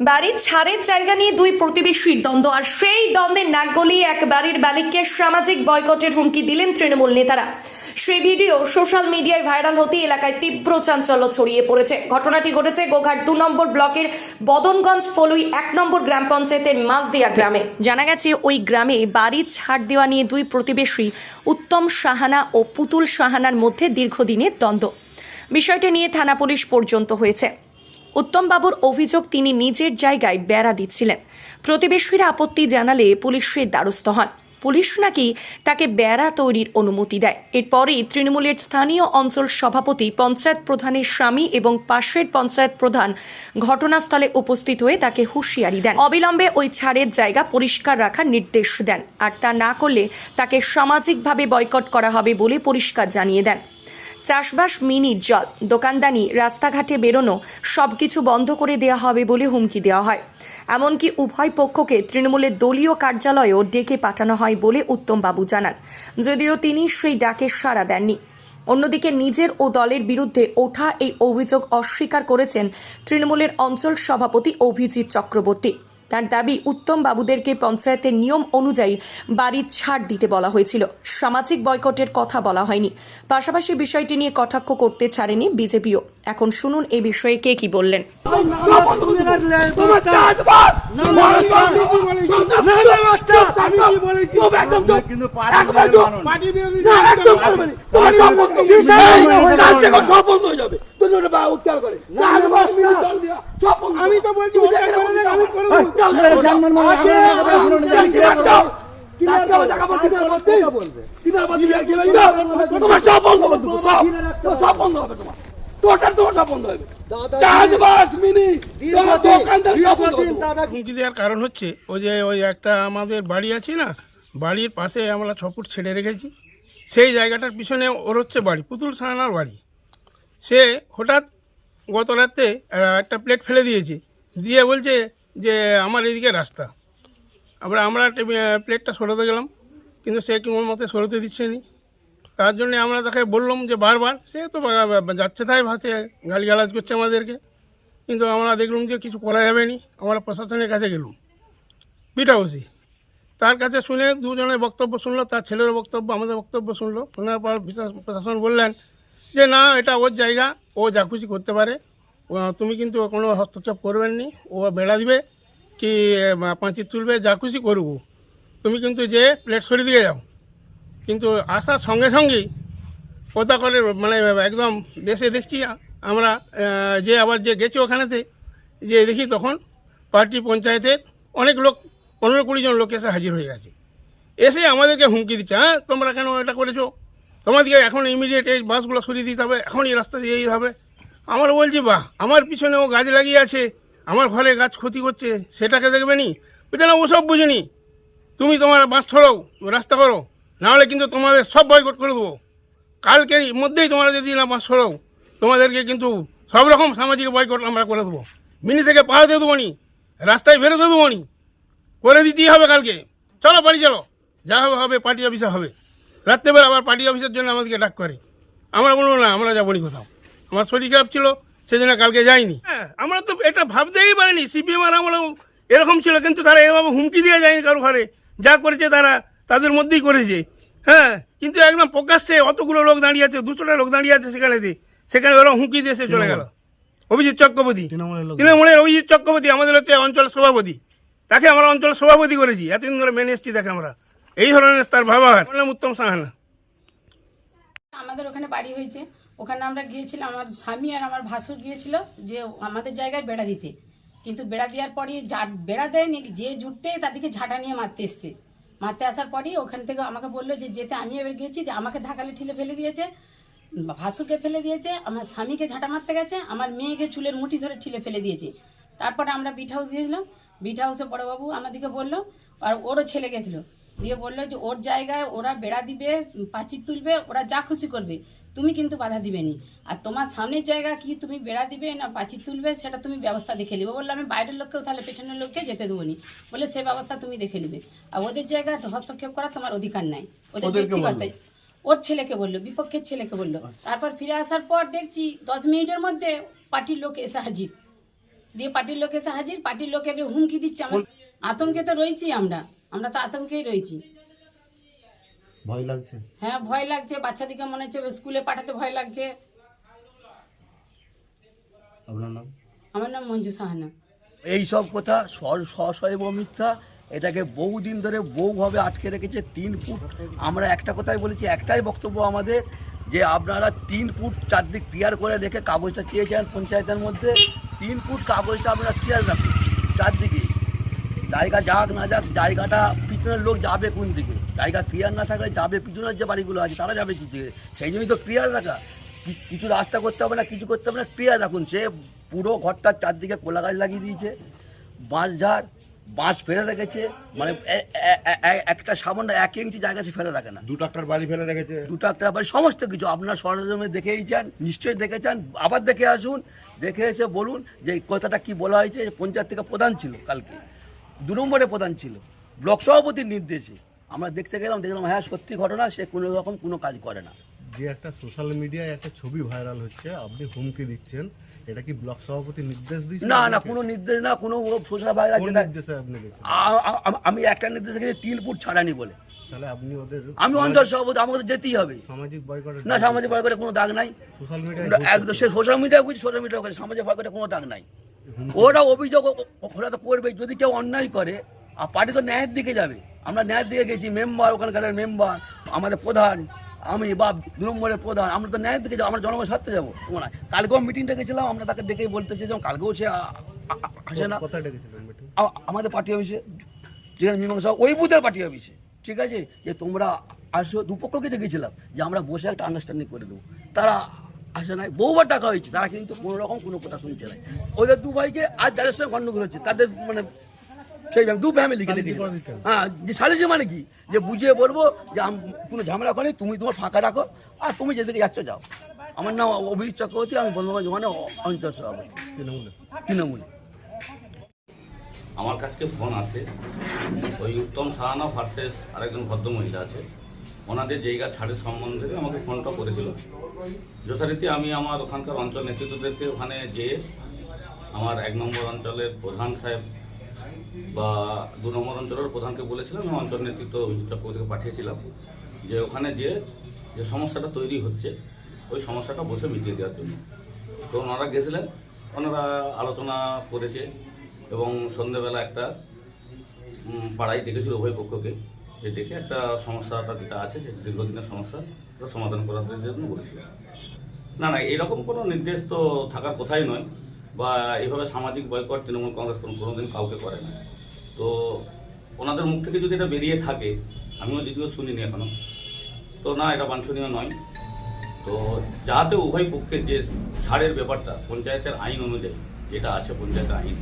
বাড়ির ছাড়ের জায়গা নিয়ে দুই প্রতিবেশীর দ্বন্দ্ব, আর সেই দ্বন্দ্বের নাক গলিয়ে এক বাড়ির বালিককে সামাজিক বয়কটের হুমকি দিলেন তৃণমূল নেতারা। সেই ভিডিও সোশ্যাল মিডিয়ায় ভাইরাল হতে এলাকায় তীব্র চাঞ্চল্য ছড়িয়ে পড়েছে। ঘটনাটি ঘটেছে গোঘাট দু নম্বর ব্লকের বদনগঞ্জ ফলুই এক নম্বর গ্রাম পঞ্চায়েতের মাঝদিয়া গ্রামে। জানা গেছে, ওই গ্রামে বাড়ির ছাড় দেওয়া নিয়ে দুই প্রতিবেশী উত্তম সাহানা ও পুতুল সাহানার মধ্যে দীর্ঘদিনের দ্বন্দ্ব। বিষয়টি নিয়ে থানা পুলিশ পর্যন্ত হয়েছে। উত্তমবাবুর অভিযোগ তিনি নিজের জায়গায় বেড়া দিচ্ছিলেন। প্রতিবেশীরা আপত্তি জানালে পুলিশের দ্বারস্থ হন। পুলিশ নাকি তাকে বেড়া তৈরির অনুমতি দেয়। এরপরেই তৃণমূলের স্থানীয় অঞ্চল সভাপতি, পঞ্চায়েত প্রধানের স্বামী এবং পাশের পঞ্চায়েত প্রধান ঘটনাস্থলে উপস্থিত হয়ে তাকে হুঁশিয়ারি দেন। অবিলম্বে ওই ছাড়ের জায়গা পরিষ্কার রাখার নির্দেশ দেন। আর তা না করলে তাকে সামাজিকভাবে বয়কট করা হবে বলে পরিষ্কার জানিয়ে দেন। চাষবাস মিনিট জল, দোকানদানি, রাস্তাঘাটে বেরোনো সব কিছু বন্ধ করে দেওয়া হবে বলে হুমকি দেওয়া হয়। এমনকি উভয় পক্ষকে তৃণমূলের দলীয় কার্যালয়েও ডেকে পাঠানো হয় বলে উত্তমবাবু জানান। যদিও তিনি সেই ডাকে সাড়া দেননি। অন্যদিকে নিজের ও দলের বিরুদ্ধে ওঠা এই অভিযোগ অস্বীকার করেছেন তৃণমূলের অঞ্চল সভাপতি অভিজিৎ চক্রবর্তী। তার দাবি উত্তম বাবুদেরকে পঞ্চায়েতের নিয়ম অনুযায়ী বাড়ির ছাড় দিতে বলা হয়েছিল সামাজিক বয়কটের কথা বলা হয়নি পাশাপাশি বিষয়টি নিয়ে কটাক্ষ করতে ছাড়েনি বিজেপিও এখন শুনুন এ বিষয়ে কে কি বললেন হয়ে যাবে করে আমি তো বলছি আমি করে দেব তোমার সব বন্ধ করে দেবো সব। সব বন্ধ হবে তোমার। টোটাল তোমার সব বন্ধ হবে। মিনিট। দোকানদার সব বন্ধ করে দেবো। হুমকি দেওয়ার কারণ হচ্ছে ওই যে ওই একটা আমাদের বাড়ি আছে না বাড়ির পাশে আমরা ছ ফুট ছেড়ে রেখেছি। সেই জায়গাটার পিছনে ওর হচ্ছে বাড়ি পুতুল সাহানার বাড়ি। সে হঠাৎ গত রাতে আহ, একটা প্লেট ফেলে দিয়েছে। দিয়ে বলছে যে আমার এদিকে রাস্তা। আমরা আমরা আহ, প্লেটটা সরাতে গেলাম কিন্তু সে কোনো মতে সরাতে দিচ্ছে নি তার জন্য আমরা তাকে বললাম যে বারবার? সে তো যাচ্ছে তাই ভাসে গালিগালাজ করছে আমাদেরকে। কিন্তু আমরা দেখলাম যে কিছু করা যাবে নি। আমরা প্রশাসনের কাছে গেলাম পিঠ হাউসে তার কাছে শুনে দুজনের বক্তব্য শুনলো তার ছেলের বক্তব্য আমাদের বক্তব্য শুনলো। শোনার পর প্রশাসন বললেন যে না, এটা ওর জায়গা, ও যা খুশি করতে পারে। তুমি কিন্তু কোনো হস্তক্ষেপ করবেন নি ও বেড়া দিবে কি পাঁচি তুলবে, যা খুশি করব তুমি কিন্তু যে প্লেট সরিয়ে দিয়ে যাও। কিন্তু আসার সঙ্গে সঙ্গেই কথা করে মানে একদম দেশে দেখছি আমরা যে আবার যে গেছি ওখানেতে, যে দেখি তখন পার্টি পঞ্চায়েতের অনেক লোক, পনেরো কুড়ি জন লোক এসে হাজির হয়ে গেছে। এসে আমাদেরকে হুমকি দিচ্ছে হ্যাঁ তোমরা কেন এটা করেছ? তোমাদেরকে এখন ইমিডিয়েট এই বাসগুলো সরিয়ে দিতে হবে এখন এই রাস্তা দিয়েই হবে। আমার বলছি, বাহ, আমার পিছনে ও গাছ লাগিয়ে আছে, আমার ঘরে গাছ ক্ষতি করছে, সেটাকে দেখবে নি? ওটা না, ওসব বুঝিনি তুমি তোমার বাস ছড়াও রাস্তা করো, নাহলে কিন্তু তোমাদের সব বয়কট করে দেবো। কালকের মধ্যেই তোমরা যদি না বাস ছড়াও তোমাদেরকে কিন্তু সব রকম সামাজিক বয়কট আমরা করে দেবো। মিনি থেকে পাহাড়তে দেবো নি, রাস্তায় বেরোতে দেবো নি। করে দিতেই হবে কালকে। চলো, বাড়ি চলো। যা হবে হবে পার্টি অফিসে হবে। রাত্রেবেলা আবার পার্টি অফিসের জন্য আমাদেরকে ডাক করে। আমরা বলব না আমরা যাব নি কোথাও। আমার শরীর খারাপ ছিল সেজন্য কালকে যাইনি। হ্যাঁ আমরা তো এটা ভাবতেই পারিনি। সিপিএম আর আমরা এরকম ছিল কিন্তু তারা এভাবে হুমকি দিয়ে যায়নি কারও ঘরে। যা করেছে তারা তাদের মধ্যেই করেছে। হ্যাঁ কিন্তু একদম প্রকাশ্যে অতগুলো লোক দাঁড়িয়ে আছে দুশোটা লোক দাঁড়িয়ে আছে সেখানে দিয়ে। সেখানে ওরা হুমকি দিয়ে সে চলে গেল। অভিজিৎ চক্রবর্তী। তৃণমূলের অভিজিৎ চক্রবর্তী আমাদের হচ্ছে অঞ্চল সভাপতি। তাকে আমরা অঞ্চল সভাপতি করেছি। এতদিন ধরে মেনে এসছি তাকে আমরা। এই ধরনের তার ব্যবহার উত্তম সাহানা। আমাদের ওখানে বাড়ি হয়েছে। ওখানে আমরা গিয়েছিলাম, আমার স্বামী আর আমার ভাসুর গিয়েছিল যে আমাদের জায়গায় বেড়া দিতে। কিন্তু বেড়া দেওয়ার পরই যা বেড়া দেয়নি, যে জুটতে তাদেরকে ঝাঁটা নিয়ে মারতে এসছে। মারতে আসার পরই ওখান থেকে আমাকে বলল যে, যেতে আমি এবার গিয়েছি, যে আমাকে ধাকালে ঠিলে ফেলে দিয়েছে, ভাসুরকে ফেলে দিয়েছে, আমার স্বামীকে ঝাঁটা মারতে গেছে, আমার মেয়েকে চুলের মুঠি ধরে ঠিলে ফেলে দিয়েছে। তারপরে আমরা বিট হাউস গিয়েছিলাম। বিট হাউসে বড়োবাবু আমাদেরকে বলল, আর ওরও ছেলে গেছিল। দিয়ে বলল যে ওর জায়গায় ওরা বেড়া দিবে পাঁচির তুলবে ওরা যা খুশি করবে তুমি কিন্তু বাধা দিবে নি। আর তোমার সামনের জায়গা কি তুমি বেড়া দিবে না পাঁচির তুলবে সেটা তুমি ব্যবস্থা দেখে নিবে। বলল আমি বাইরের লোককেও তাহলে পেছনের লোককে যেতে দেবো নি। বলে সে ব্যবস্থা তুমি দেখে নিবে। আর ওদের জায়গায় হস্তক্ষেপ করা তোমার অধিকার নাই। ওদের ব্যক্তিগত ওর ছেলেকে বলল বিপক্ষের ছেলেকে বলল। তারপর ফিরে আসার পর দেখছি দশ মিনিটের মধ্যে পার্টির লোক এসে হাজির। দিয়ে পার্টির লোক এসে হাজির পার্টির লোক এবার হুমকি দিচ্ছে আমার আতঙ্কে তো রয়েছি আমরা। আমরা তো আতঙ্কেই রয়েছি। ভয় লাগছে? হ্যাঁ ভয় লাগছে। বাচ্চাদিকে মনে হচ্ছে স্কুলে পাঠাতে ভয় লাগছে। আপনার নাম? আমার নাম মঞ্জু সাহানা। এই সব কথা সশৈব মিথ্যা এটাকে বহুদিন ধরে বহুভাবে আটকে রেখেছে তিন ফুট। আমরা একটা কথাই বলেছি একটাই বক্তব্য আমাদের যে আপনারা তিন ফুট চারদিক ক্লিয়ার করে রেখে কাগজটা চেয়েছেন পঞ্চায়েতের মধ্যে তিন ফুট কাগজটা আপনারা ক্লিয়ার রাখুন চারদিকে। জায়গা যাক না যাক জায়গাটা পিছনের লোক যাবে কোন দিকে? জায়গা ক্লিয়ার না থাকলে যাবে পিছনের যে বাড়িগুলো আছে তারা যাবে কি দিকে? সেই জন্যই তো ক্লিয়ার রাখা। কিছু রাস্তা করতে হবে না কিছু করতে হবে না ক্লিয়ার রাখুন। সে পুরো ঘরটার চারদিকে কোলা গাছ লাগিয়ে দিয়েছে। বাঁশ ঝাড় বাঁশ ফেলে রেখেছে। মানে একটা সামান্য এক ইঞ্চি জায়গা সে ফেলে রাখে না। দু ট্রাক্টর বাড়ি ফেলে রেখেছে। দুটো একটা বাড়ি সমস্ত কিছু আপনার সরজমে দেখেই যান নিশ্চয়ই দেখে দেখেছেন আবার দেখে আসুন দেখে এসে বলুন যে কথাটা কি বলা হয়েছে পঞ্চায়েত থেকে প্রধান ছিল কালকে। দু নম্বরে প্রধান ছিল। ব্লক সভাপতির নির্দেশে। আমরা দেখতে গেলাম দেখলাম হ্যাঁ সত্যি ঘটনা সে কোনো রকম কোনো কাজ করে না। যে একটা সোশ্যাল মিডিয়ায় একটা ছবি ভাইরাল হচ্ছে আপনি হুমকি দিচ্ছেন এটা কি ব্লক সভাপতি নির্দেশ দিচ্ছে না না কোনো নির্দেশ না কোনো সোশ্যাল যেটা নির্দেশে আপনি আমি একটা নির্দেশে গেছি তিন ফুট ছাড়ানি বলে। তাহলে আপনি ওদের আমি অঞ্চল সভাপতি আমাদের যেতেই হবে। সামাজিক বয়কটের না সামাজিক বয়কটে কোনো দাগ নাই। সোশ্যাল মিডিয়ায় একদম সে সোশ্যাল মিডিয়া বুঝি সোশ্যাল মিডিয়া করে সামাজিক বয়কটে কোনো দাগ নাই। ওরা অভিযোগ ওরা তো করবে যদি কেউ অন্যায় করে আর পার্টি তো ন্যায়ের দিকে যাবে। আমরা ন্যায়ের দিকে গেছি মেম্বার ওখানকার মেম্বার আমাদের প্রধান আমি বা দু নম্বরের প্রধান আমরা তো ন্যায়ের দিকে যাব আমরা জনগণের সাথে যাব। তোমরা কালকেও মিটিংটা গেছিলাম আমরা তাকে দেখেই বলতে চেয়েছিলাম কালকেও সে আসে না। আমাদের পার্টি অফিসে যেখানে মীমাংসা ওই বুথের পার্টি অফিসে ঠিক আছে? যে তোমরা আসো দুপক্ষকে দেখেছিলাম যে আমরা বসে একটা আন্ডারস্ট্যান্ডিং করে দেবো। তারা আসে নাই বহুবার টাকা হয়েছে। তারা কিন্তু কোনো রকম কোনো কথা শুনছে না ওদের দু ভাইকে আর যাদের সঙ্গে গন্ডগোল হচ্ছে তাদের মানে সেই দু ফ্যামিলিকে সালিসি দেখেছি হ্যাঁ যে সালিসি মানে কি? যে বুঝিয়ে বলব যে আম- কোনো ঝামেলা করে তুমি তোমার ফাঁকা রাখো আর তুমি যেদিকে যাচ্ছ যাও। আমার নাম অভিজিৎ চক্রবর্তী আমি বন্ধুবান্ধব মানে অঞ্চল সভাপতি। তৃণমূলে। তৃণমূল। আমার কাছে ফোন আসে ওই উত্তম সাহানা ভার্সেস আরেকজন ভদ্রমহিলা আছে। ওনাদের জায়গা ছাড়ের সম্বন্ধে আমাকে ফোনটা করেছিল। যথারীতি আমি আমার ওখানকার অঞ্চল নেতৃত্বদেরকে ওখানে যেয়ে আমার এক নম্বর অঞ্চলের প্রধান সাহেব বা দু নম্বর অঞ্চলের প্রধানকে বলেছিলাম এবং অঞ্চল নেতৃত্ব অভিজিৎ চক্রবর্তীকে পাঠিয়েছিলাম যে ওখানে যে যে সমস্যাটা তৈরি হচ্ছে, ওই সমস্যাটা বসে মিটিয়ে দেওয়ার জন্য। তো ওনারা গেছিলেন, ওনারা আলোচনা করেছে এবং সন্ধ্যেবেলা একটা পাড়ায় ডেকেছিল উভয় পক্ষকে। ডেকে একটা সমস্যাটা যেটা আছে সে দীর্ঘদিনের সমস্যা সমাধান করার জন্য বলেছিল। না না, এরকম কোনো নির্দেশ তো থাকার কথাই নয়, বা এইভাবে সামাজিক বয়কট, তৃণমূল কংগ্রেস কোনো কোনোদিন কাউকে করে না। তো ওনাদের মুখ থেকে যদি এটা বেরিয়ে থাকে, আমিও যদিও শুনিনি এখনও তো না, এটা বাঞ্ছনীয় নয়। তো যাতে উভয় পক্ষের যে ছাড়ের ব্যাপারটা, পঞ্চায়েতের আইন অনুযায়ী যেটা আছে, পঞ্চায়েতের আইন,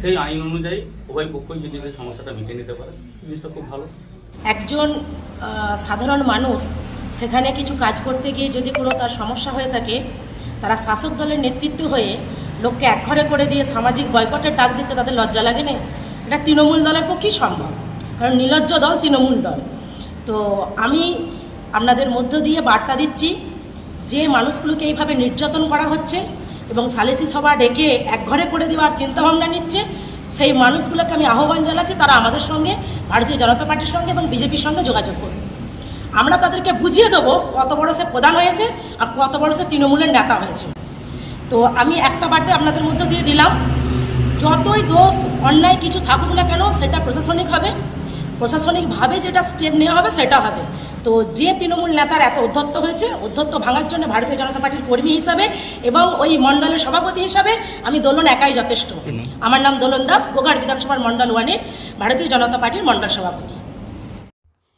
সেই আইন অনুযায়ী উভয় পক্ষই যদি সেই সমস্যাটা মিটিয়ে নিতে পারে, জিনিসটা খুব ভালো। একজন সাধারণ মানুষ সেখানে কিছু কাজ করতে গিয়ে যদি কোনো তার সমস্যা হয়ে থাকে, তারা শাসক দলের নেতৃত্ব হয়ে লোককে একঘরে করে দিয়ে সামাজিক বয়কটের ডাক দিচ্ছে, তাদের লজ্জা লাগে না? এটা তৃণমূল দলের পক্ষেই সম্ভব। কারণ নির্লজ্জ দল তৃণমূল দল। তো আমি আপনাদের মধ্য দিয়ে বার্তা দিচ্ছি, যে মানুষগুলোকে এইভাবে নির্যাতন করা হচ্ছে এবং সালিসি সভা ডেকে একঘরে করে দেওয়ার চিন্তাভাবনা নিচ্ছে সেই মানুষগুলোকে আমি আহ্বান জানাচ্ছি, তারা আমাদের সঙ্গে, ভারতীয় জনতা পার্টির সঙ্গে এবং বিজেপির সঙ্গে যোগাযোগ করবে আমরা তাদেরকে বুঝিয়ে দেবো কত বড় সে প্রধান হয়েছে আর কত বড় সে তৃণমূলের নেতা হয়েছে। তো আমি একটা বার্তা আপনাদের মধ্যে দিয়ে দিলাম, যতই দোষ, অন্যায় কিছু থাকুক না কেন, সেটা প্রশাসনিক হবে। প্রশাসনিকভাবে যেটা স্টেপ নেওয়া হবে, সেটা হবে। তো যে তৃণমূল নেতার এত অধ্যত্ত হয়েছে অধ্যত্ত ভাঙার জন্য ভারতীয় জনতা পার্টির কর্মী হিসাবে এবং ওই মণ্ডলের সভাপতি হিসাবে আমি দোলন একাই যথেষ্ট। আমার নাম দোলন দাস গোঘাট বিধানসভার মণ্ডল ওয়ানের ভারতীয় জনতা পার্টির মণ্ডল সভাপতি।